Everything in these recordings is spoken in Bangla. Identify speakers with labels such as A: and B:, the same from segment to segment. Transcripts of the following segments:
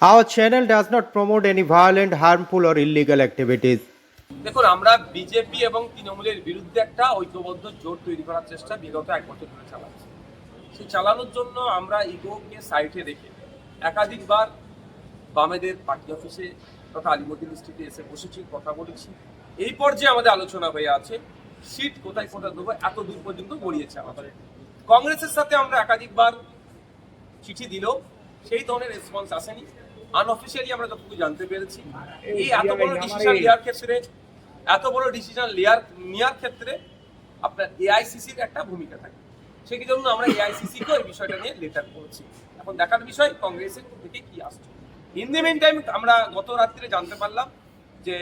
A: Our channel does not promote any violent, harmful, or illegal activities.
B: দেখুন আমরা বিজেপি এবং তৃণমূলের বিরুদ্ধে একটা ঐক্যবদ্ধ জোট তৈরি করার চেষ্টা বিগত এক বছর ধরে চালাচ্ছি। সেই চালানোর জন্য আমরা ইগোকে সাইডে রেখে একাধিকবার বামেদের পার্টি অফিসে তথা আলিমুদ্দিন স্ট্রিটে এসে বসেছি কথা বলেছি। এই পর্যায়ে আমাদের আলোচনা হয়ে আছে সিট কোথায় কোথায় দেবো এত দূর পর্যন্ত গড়িয়েছে আমাদের। কংগ্রেসের সাথে আমরা একাধিকবার চিঠি দিলেও সেই ধরনের রেসপন্স আসেনি। আনঅফিসিয়ালি আমরা যতটুকু জানতে পেরেছি এই এত বড় ডিসিশন নেওয়ার ক্ষেত্রে এত বড় ডিসিশন নেওয়ার নেওয়ার ক্ষেত্রে আপনার এআইসিসির একটা ভূমিকা থাকে। সেই জন্য আমরা এআইসিসি কেও এই বিষয়টা নিয়ে লেটার করেছি। এখন দেখার বিষয় কংগ্রেসের থেকে কি আসছে? ইন দি মেন টাইম আমরা গত রাত্রে জানতে পারলাম যে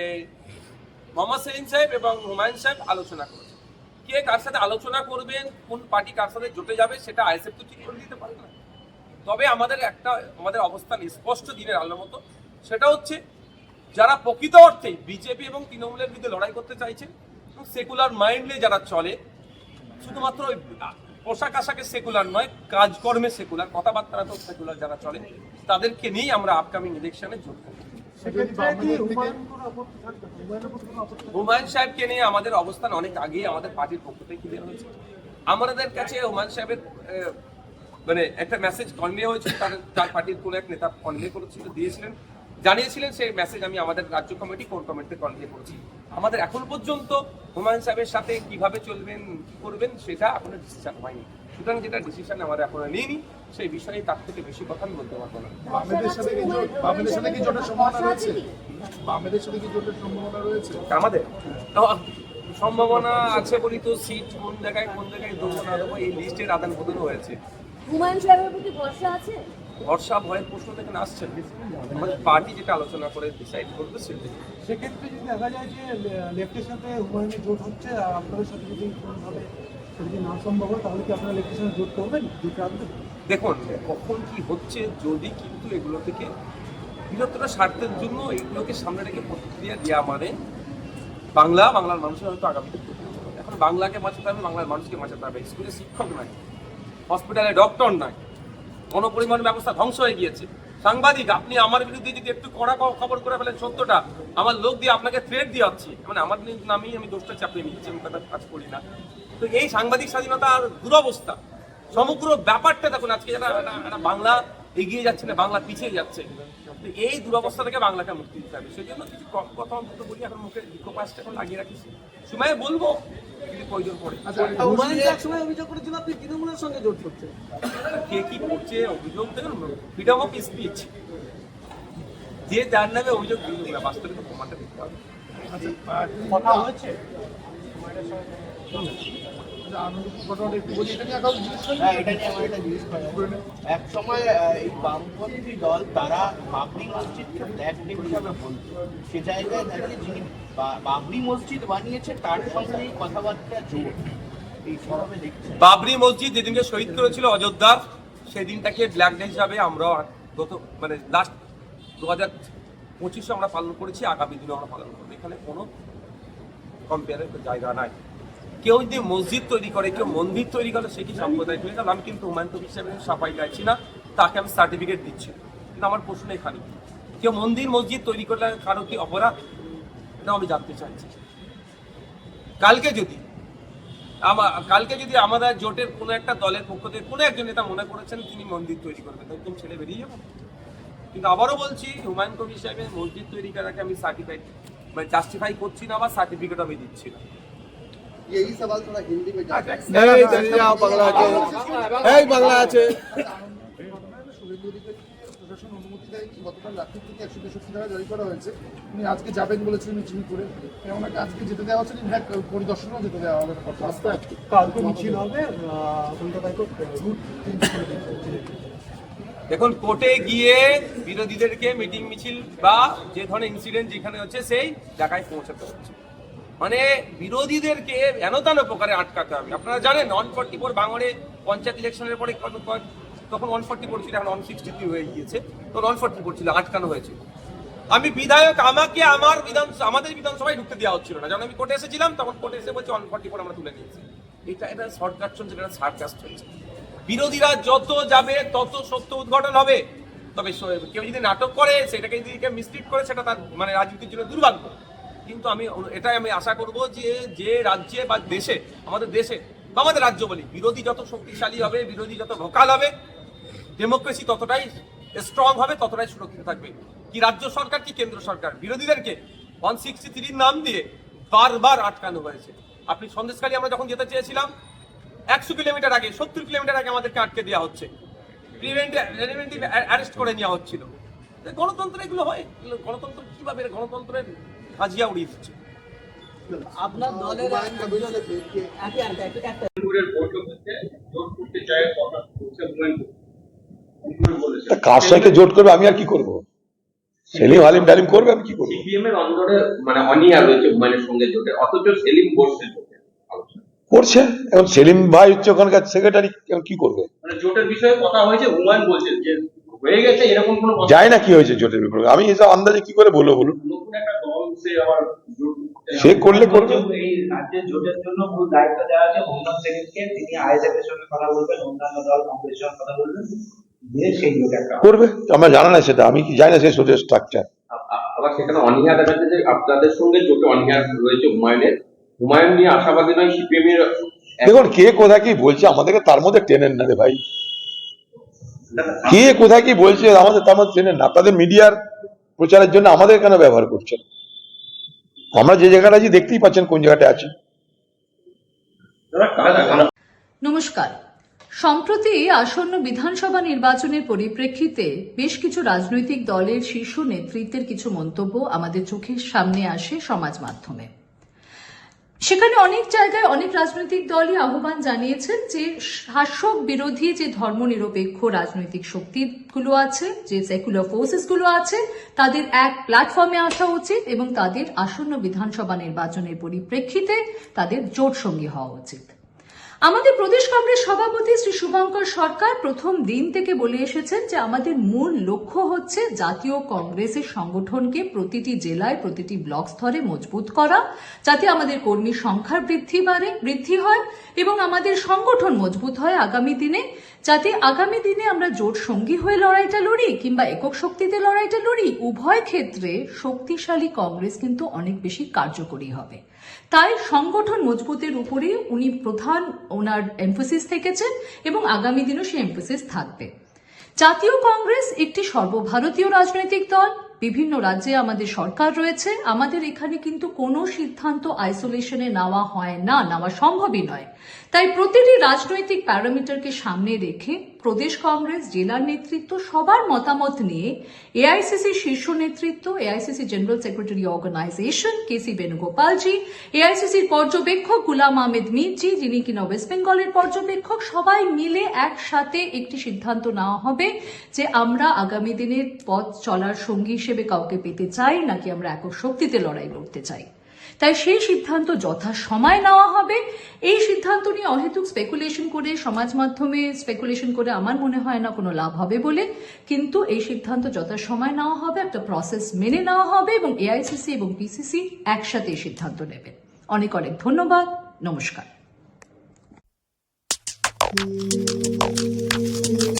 B: মোহাম্মদ সেলিম সাহেব এবং হুমায়ুন সাহেব আলোচনা করেছে কে কার সাথে আলোচনা করবেন কোন পার্টি কার সাথে জোটে যাবে সেটা আইএসএফ তো ঠিক করে দিতে পারে না। তবে আমাদের একটা, আমাদের অবস্থান স্পষ্ট দিনের আলোর মতো। সেটা হচ্ছে, যারা প্রকৃত অর্থে বিজেপি এবং তৃণমূলের বিরুদ্ধে লড়াই করতে চাইছে সেকুলার মাইন্ডলে যারা চলে, শুধুমাত্র ওই পোশাক আশাকে সেকুলার নয়, কাজকর্মে সেকুলার কথাবার্তা তো সেকুলার যারা চলে, তাদেরকে নিয়েই আমরা আপকামিং ইলেকশনে যোগ করব হুমায়ুন সাহেবকে নিয়ে আমাদের অবস্থান অনেক আগেই আমাদের পার্টির পক্ষ থেকে ক্লিয়ার হয়েছে। আমাদের কাছে হুমায়ুন সাহেবের মানে একটা মেসেজ কনভে হয়েছিল তার তার পার্টির কোনো এক নেতা কনভে করেছিল দিয়েছিলেন। জানিয়েছিলেন সেই মেসেজ আমি আমাদের রাজ্য কমিটি কোর কমিটিতে কনভে করেছি আমাদের এখন পর্যন্ত হুমায়ুন সাহেবের সাথে কীভাবে চলবেন কি করবেন সেটা এখনও ডিসিশন হয়নি। সুতরাং যেটা ডিসিশন আমরা এখনও নিইনি সেই বিষয়ে তার থেকে বেশি কথা আমি বলতে পারব না। আমাদের? সম্ভাবনা আছে বলি তো সিট কোন জায়গায় কোন জায়গায় দেবো না দেবো এই লিস্টের আদান প্রদান হয়েছে।
C: হুমায়ুন সাহেবের প্রতি ভরসা আছে?
B: বর্ষা ভয়ের প্রশ্ন থেকে আসছে আমাদের পার্টি যেটা আলোচনা করে ডিসাইড করবে সেটা
D: সেক্ষেত্রে যদি দেখা যায় যে লেফটের সাথে হুমায়ুনের জোট হচ্ছে আর আপনাদের সাথে যদি কোনোভাবে যদি না সম্ভব হয় তাহলে কি আপনারা লেফটের সাথে জোট করবেন? দুই প্রান্তে?
B: দেখুন কখন কি হচ্ছে যদি কিন্তু এগুলো থেকে বৃহত্তর স্বার্থের জন্য এগুলোকে সামনে রেখে প্রতিক্রিয়া দেওয়া মানে বাংলা বাংলার মানুষের হয়তো আগামীতে এখন বাংলাকে বাঁচাতে হবে বাংলার মানুষকে বাঁচাতে হবে। স্কুলে শিক্ষক নাই। হসপিটালে ডক্টর নাই। গণপরিবহন ব্যবস্থা ধ্বংস হয়ে গিয়েছে। সাংবাদিক, আপনি আমার বিরুদ্ধে যদি একটু কড়া খবর করে ফেলেন সত্যটা, আমার লোক দিয়ে আপনাকে থ্রেট দিয়ে হচ্ছে মানে আমার নামেই আমি দোষটা চাপিয়ে নিচ্ছি, আমি কথা কাজ করি না। তো এই সাংবাদিক স্বাধীনতার দুরবস্থা, সমগ্র ব্যাপারটা দেখুন, আজকে যারা বাংলা এগিয়ে যাচ্ছে না বাংলা পিছিয়ে যাচ্ছে। তো এই দুরবস্থা থেকে বাংলাকে মুক্তি দিতে হবে। সেই জন্য কিছু কথা অন্তত বলি এখন মুখে দীর্ঘ পাঁচটা এখন লাগিয়ে রাখিস সময় বলব? যদি প্রয়োজন পড়ে?
E: এক সময় অভিযোগ করেছিল আপনি তৃণমূলের সঙ্গে জোট করছেন।
B: কে কি করছে? অভিযোগ দেখুন ফ্রিডম অফ স্পিচ যে যার নামে অভিযোগ দিল না বাস্তবে প্রমাণটা দিতে হবে
D: কথা হয়েছে?
F: হ্যাঁ, এটা নিয়ে আমার একটা জিনিস করা যায়। এক সময় এই বামপন্থী দল তারা বাবরি মসজিদকে ব্ল্যাক ডে হিসাবে বলতো। সে জায়গায় দাঁড়িয়ে যিনি বাবরি মসজিদ বানিয়েছে তার সঙ্গে এই কথাবার্তা জোর।
B: বাবরি মসজিদ যেদিনকে শহীদ করেছিল অযোধ্যার সেদিনটাকে ব্ল্যাক ডে হিসাবে আমরা গত মানে লাস্ট দু হাজার পঁচিশে আমরা পালন করেছি আগামী দিনে আমরা পালন করব। এখানে কোনো কম্পেয়ারের জায়গা নাই। কেউ যদি মসজিদ তৈরি করে, কেউ মন্দির তৈরি করে, সে কি সম্প্রদায় তৈরি? করে আমি কিন্তু হুমায়ুন কবির হিসেবে সাফাই গাইছি না, তাকে আমি সার্টিফিকেট দিচ্ছি। কিন্তু আমার প্রশ্ন এখানে, কেউ মন্দির মসজিদ তৈরি করলে কারও কি অপরাধ? এটা আমি জানতে চাইছি। কালকে যদি আমার কালকে যদি আমাদের জোটের কোনো একটা দলের পক্ষ থেকে কোনো একজন নেতা মনে করেছেন তিনি মন্দির তৈরি করবেন একদম ছেড়ে বেরিয়ে যাব? কিন্তু আবারও বলছি, হুমায়ুন কবির সাহেবের মসজিদ তৈরি করাকে আমি সার্টিফাইড মানে জাস্টিফাই করছি না বা সার্টিফিকেট আমি দিচ্ছি না।
G: यही सवाल थोड़ा हिंदी में जा
A: এই দাঁড়িয়ে যাও, বাংলা আছে। এই বাংলা আছে
H: ঘটনায় শুভেন্দু অধিকারী প্রশাসন অনুমতি দেয় গতকাল রাত্রি থেকে একশো তেষট্টি টাকা জারি করা হয়েছে উনি আজকে যাবেন বলেছিলেন মিছিল করে ওনাকে আজকে যেতে দেওয়া হচ্ছে ইনফ্যাক্ট পরিদর্শনেও যেতে দেওয়া হবে না কথা
D: কালকে মিছিল হবে কলকাতায়
B: দেখুন কোর্টে গিয়ে বিরোধীদেরকে মিটিং মিছিল বা যে ধরনের ইনসিডেন্ট যেখানে হচ্ছে সেই জায়গায় পৌঁছাতে হচ্ছে মানে বিরোধীদেরকে হেন তেন প্রকারে আটকাতে হবে। আপনারা জানেন ওয়ান ফর্টি ফোর বাঙড়ে পঞ্চায়েত ইলেকশনের পরে তখন ওয়ান ফর্টি ফোর ছিল, এখন ওয়ান সিক্সটি থ্রি হয়ে গিয়েছে। তখন ওয়ান ফর্টি ফোর ছিল, আটকানো হয়েছে। আমি বিধায়ক, আমাকে আমার বিধান আমাদের বিধানসভায় ঢুকতে দেওয়া হচ্ছিল না। যখন আমি কোর্টে এসেছিলাম, তখন কোর্টে এসে বলছে ওয়ান ফর্টি ফোর আমরা তুলে নিয়েছি। এটা এটা শর্টকাট চলছে, এটা সার্কাস্ট হচ্ছে। বিরোধীরা যত যাবে, তত সত্য উদ্ঘাটন হবে। তবে কেউ যদি নাটক করে, সেটাকে যদি মিসলিড করে, সেটা তার মানে রাজনীতির জন্য দুর্ভাগ্য। কিন্তু আমি এটাই আমি আশা করব যে যে রাজ্যে বা দেশে, আমাদের দেশে বা আমাদের রাজ্য বলি, বিরোধী যত শক্তিশালী হবে, বিরোধী যত ভোকাল হবে ডেমোক্রেসি ততটাই স্ট্রং হবে, ততটাই সুরক্ষিত থাকবে। কি রাজ্য সরকার, কি কেন্দ্র সরকার? বিরোধীদেরকে ওয়ান সিক্সটি থ্রির নাম দিয়ে বারবার আটকানো হয়েছে। আপনি সন্দেশকালী আমরা যখন যেতে চেয়েছিলাম, একশো কিলোমিটার আগে, সত্তর কিলোমিটার আগে আমাদেরকে আটকে দেওয়া হচ্ছে। প্রিভেন্টিভ অ্যারেস্ট করে নেওয়া হচ্ছিল। গণতন্ত্র এগুলো হয়। গণতন্ত্র কীভাবে, গণতন্ত্রের হাজিয়া উড়িয়ে দিচ্ছে।
E: আপনার দলের
I: কার সঙ্গে জোট করবে আমি আর কি করব? সেলিম হালিম ডালিম করবে আমি কি করব?
J: সিপিএম এর অন্দরে মানে অনিয়া রয়েছে হুমায়ুনের সঙ্গে জোটে অথচ সেলিম বসছে জোটে।
I: করছে? এখন সেলিম ভাই হচ্ছে ওখানকার সেক্রেটারি কি করবে?
J: মানে জোটের বিষয়ে কথা হয়েছে হুমায়ুন বলছে যে হয়ে গেছে এরকম কোনো কথা-
I: যায় না কি হয়েছে জোটের ব্যাপারে আমি এসব আন্দাজে কি করে বলব বলুন?
J: নতুন একটা সে আবার
I: সে করলে করবে।
K: এই রাজ্যের জোটের জন্য মূল দায়িত্ব দেওয়া আছে হোমনাথ সেলিমকে। তিনি আইএসএফ এর সঙ্গে কথা বলবেন অন্যান্য দল কংগ্রেসের সঙ্গে কথা বলবেন। দিয়ে সেই জোট একটা
I: করবে। আমার জানা না সেটা। আমি কি জানি না সেই সোজের স্ট্রাকচার
J: আবার সেখানে অনীহা দেখা যাচ্ছে যে আপনাদের সঙ্গে জোটে অনীহা রয়েছে হুমায়ুনের। হুমায়ুন নিয়ে আশাবাদী নয় সিপিএম এর
I: দেখুন কে কোথায় কি বলছে আমাদেরকে তার মধ্যে টেনেন না রে ভাই। কে কোথায় কি বলছে আমাদের তার মধ্যে টেনেন না। আপনাদের মিডিয়ার প্রচারের জন্য আমাদের কেন ব্যবহার করছেন? আমরা যে জায়গাটা আছি, দেখতেই পাচ্ছেন কোন জায়গাটা আছি।
L: নমস্কার। সম্প্রতি আসন্ন বিধানসভা নির্বাচনের পরিপ্রেক্ষিতে বেশ কিছু রাজনৈতিক দলের শীর্ষ নেতৃত্বের কিছু মন্তব্য আমাদের চোখের সামনে আসে সমাজ মাধ্যমে। সেখানে অনেক জায়গায় অনেক রাজনৈতিক দলই আহ্বান জানিয়েছেন যে শাসক বিরোধী যে ধর্মনিরপেক্ষ রাজনৈতিক শক্তিগুলো আছে, যে সেকুলার ফোর্সেসগুলো আছে, তাদের এক প্ল্যাটফর্মে আসা উচিত এবং তাদের আসন্ন বিধানসভা নির্বাচনের পরিপ্রেক্ষিতে তাদের জোট সঙ্গী হওয়া উচিত। আমাদের প্রদেশ কংগ্রেস সভাপতি শ্রী শুভঙ্কর সরকার প্রথম দিন থেকে বলে এসেছেন যে আমাদের মূল লক্ষ্য হচ্ছে জাতীয় কংগ্রেসের সংগঠনকে প্রতিটি জেলায় প্রতিটি ব্লক স্তরে মজবুত করা, যাতে আমাদের কর্মীর সংখ্যার বৃদ্ধি বাড়ে, বৃদ্ধি হয় এবং আমাদের সংগঠন মজবুত হয় আগামী দিনে, যাতে আগামী দিনে আমরা জোট সঙ্গী হয়ে লড়াইটা লড়ি কিংবা একক শক্তিতে লড়াইটা লড়ি, উভয় ক্ষেত্রে শক্তিশালী কংগ্রেস কিন্তু অনেক বেশি কার্যকরী হবে। তাই সংগঠন মজবুতের উপরে উনি প্রধান ওনার এমফোসিস থেকেছেন এবং আগামী দিনও সেই এমফোসিস থাকবে। জাতীয় কংগ্রেস একটি সর্বভারতীয় রাজনৈতিক দল। বিভিন্ন রাজ্যে আমাদের সরকার রয়েছে। আমাদের এখানে কিন্তু কোনো সিদ্ধান্ত আইসোলেশনে নেওয়া হয় না, নেওয়া সম্ভবই নয়। তাই প্রতিটি রাজনৈতিক প্যারামিটারকে সামনে রেখে প্রদেশ কংগ্রেস, জেলার নেতৃত্ব, সবার মতামত নিয়ে এআইসিসি শীর্ষ নেতৃত্ব, AICC general secretary organisation KC বেণুগোপালজি এআইসিসির পর্যবেক্ষক গুলাম আহমেদ মিরজি, যিনি কিনা ওয়েস্ট বেঙ্গলের পর্যবেক্ষক, সবাই মিলে একসাথে একটি সিদ্ধান্ত নেওয়া হবে যে আমরা আগামী দিনের পথ চলার সঙ্গী হিসেবে কাউকে পেতে চাই নাকি আমরা একক শক্তিতে লড়াই লড়তে চাই? তাই সেই সিদ্ধান্ত যথা সময় নেওয়া হবে। এই সিদ্ধান্ত নিয়ে অহেতুক স্পেকুলেশন করে, সমাজ মাধ্যমে স্পেকুলেশন করে আমার মনে হয় না কোনো লাভ হবে বলে। কিন্তু এই সিদ্ধান্ত যথা সময় নেওয়া হবে, একটা প্রসেস মেনে নেওয়া হবে এবং এআইসিসি এবং পিসিসি একসাথে এই সিদ্ধান্ত নেবে। অনেক অনেক ধন্যবাদ। নমস্কার।